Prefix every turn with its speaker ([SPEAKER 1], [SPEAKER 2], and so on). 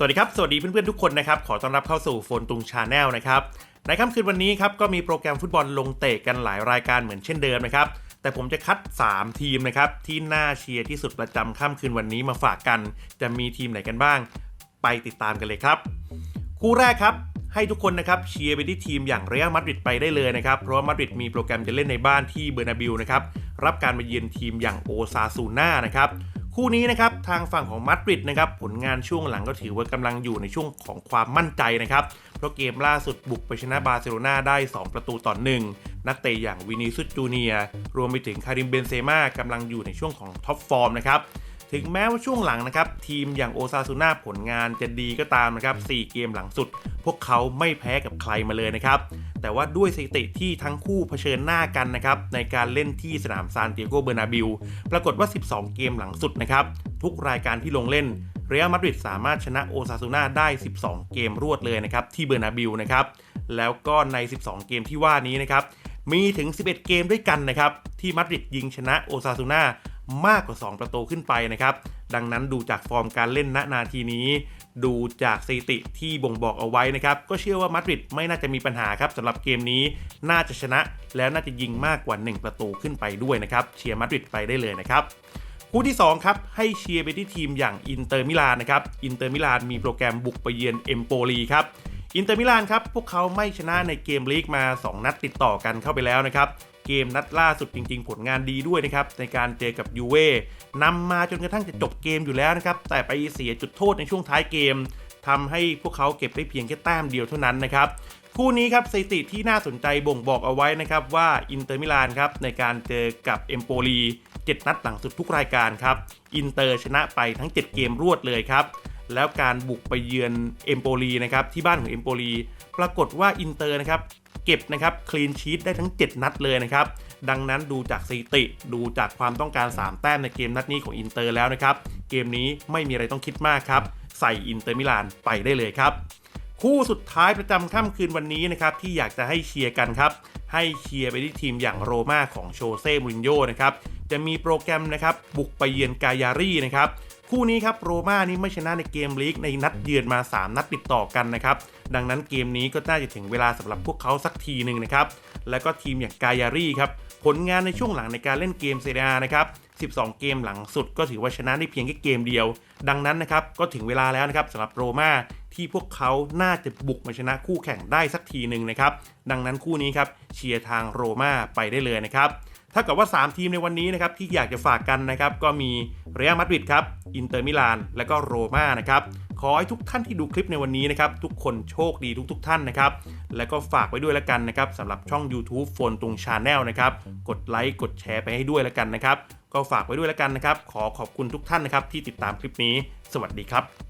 [SPEAKER 1] สวัสดีครับ สวัสดีเพื่อนๆทุกคนนะครับ ขอต้อนรับเข้าสู่โฟนตุงชาแนลนะครับ ในค่ำคืนวันนี้ครับก็มีโปรแกรมฟุตบอลลงเตะกันหลายรายการเหมือนเช่นเดิมนะครับ แต่ผมจะคัด 3 ทีมนะครับที่น่าเชียร์ที่สุดประจำค่ำคืนวันนี้มาฝากกัน จะมีทีมไหนกันบ้าง ไปติดตามกันเลยครับ คู่แรกครับให้ทุกคนนะครับเชียร์ไปที่ทีมอย่างเรอัลมาดริดไปได้เลยนะครับ เพราะว่ามาดริดมีโปรแกรมจะเล่นในบ้านที่เบอร์นาบิลนะครับรับการมาเยือนทีมอย่างโอซาซูน่านะครับ คู่นี้นะครับทางฝั่งของมาดริดนะครับผลงานช่วงหลังก็ถือว่ากำลังอยู่ในช่วงของความมั่นใจนะครับเพราะเกมล่าสุดบุกไปชนะบาร์เซโลนาได้ 2 ประตูต่อหนึ่งนักเตะอย่างวินิซุจูเนียร์รวมไปถึงคาริมเบนเซม่ากำลังอยู่ในช่วงของท็อปฟอร์มนะครับ ถึงแม้ว่าช่วงหลังนะครับ ทีมอย่างโอซาซูน่าผลงานจะดีก็ตามนะครับ 4 เกมหลังสุด พวกเขาไม่แพ้กับใครมาเลยนะครับ แต่ว่าด้วยสถิติที่ทั้งคู่เผชิญหน้ากันนะครับ ในการเล่นที่สนามซานติโกเบอร์นาบิลปรากฏว่า 12 เกมหลังสุดนะครับ ทุกรายการที่ลงเล่นเรอัลมาดริดสามารถชนะโอซาซูน่าได้ 12 เกมรวดเลยนะครับที่เบอร์นาบิลนะครับแล้วก็ใน 12 เกมที่ว่านี้นะครับมีถึง 11 เกมด้วยกันนะครับที่มาดริดยิงชนะโอซาซูน่า มากกว่า 2 ประตูขึ้นไปนะครับ ดังนั้นดูจากฟอร์มการเล่นณนาทีนี้ ดูจากสถิติที่บ่งบอกเอาไว้นะครับ ก็เชื่อว่ามาดริดไม่น่าจะมีปัญหาครับสำหรับเกมนี้น่าจะชนะ แล้วน่าจะยิงมากกว่า 1 ประตูขึ้นไปด้วยนะครับเชียร์มาดริดไปได้เลยนะครับคู่ที่ 2 ครับ ให้เชียร์ไปที่ทีมอย่างอินเตอร์มิลานนะครับอินเตอร์มิลานมีโปรแกรมบุกไปเยือนเอมโปลีครับ อินเตอร์มิลานครับ พวกเขาไม่ชนะในเกมลีกมา 2 นัดติดต่อกันเข้าไปแล้วนะครับ เกมนัดล่าสุดจริง ๆ ผลงานดีด้วยนะครับ ในการเจอกับยูเว่นำมาจนกระทั่งจะจบเกมอยู่แล้วนะครับ แต่ไปเสียจุดโทษในช่วงท้ายเกมทำให้พวกเขาเก็บได้เพียงแค่แต้มเดียวเท่านั้นนะครับคู่นี้ครับสถิติที่น่าสนใจบ่งบอกเอาไว้นะครับว่าอินเตอร์มิลานครับในการเจอกับเอมโปลี7นัดหลังสุดทุกรายการครับอินเตอร์ชนะไปทั้ง 7 เกมรวดเลยครับ แล้วการบุกไปเยือนเอมโปลีนะครับที่บ้านของเอมโปลีปรากฏว่าอินเตอร์นะครับเก็บนะครับคลีนชีตได้ทั้ง 7 นัดเลยนะครับดังนั้นดูจากสถิติดูจากความต้องการ 3 แต้มในเกมนัดนี้ของอินเตอร์แล้วนะครับเกมนี้ไม่มีอะไรต้องคิดมากครับใส่อินเตอร์มิลานไปได้เลยครับ คู่สุดท้ายประจำค่ำคืนวันนี้นะครับที่อยากจะให้เชียร์กันครับให้เชียร์ไปที่ทีมอย่างโรม่าของโชเซ่มูรินโญ่นะครับ จะมีโปรแกรมนะครับบุกไปเยือนกายารีนะครับคู่นี้ครับโรม่านี่ไม่ชนะในเกมลีกในนัดเยือนมา 3 นัดติดต่อกันนะครับ ดังนั้นเกมนี้ก็น่าจะถึงเวลาสำหรับพวกเขาสักทีหนึ่งนะครับ แล้วก็ทีมอย่างกายารีครับผลงานในช่วงหลังในการเล่นเกมเซเรียนะครับ 12 เกมหลังสุดก็ถือว่าชนะได้เพียงแค่เกมเดียว ดังนั้นนะครับก็ถึงเวลาแล้วนะครับสำหรับโรม่าที่พวกเขาน่าจะบุกมาชนะคู่แข่งได้สักทีหนึ่งนะครับ ดังนั้นคู่นี้ครับเชียร์ทางโรม่าไปได้เลยนะครับ ถ้ากับว่า 3 ทีมในวันนี้นะครับที่อยากจะฝากกันนะครับก็มีเรอัลมาดริดครับอินเตอร์มิลานและก็โรม่านะครับขอให้ทุกท่านที่ดูคลิปในวันนี้นะครับทุกคนโชคดีทุกๆท่านนะครับแล้วก็ฝากไว้ด้วยแล้วกันนะครับสำหรับช่อง YouTube โฟนตุงชาแนลนะครับกดไลค์กดแชร์ไปให้ด้วยแล้วกันนะครับก็ฝากไว้ด้วยแล้วกันนะครับขอขอบคุณทุกท่านนะครับที่ติดตามคลิปนี้ สวัสดีครับ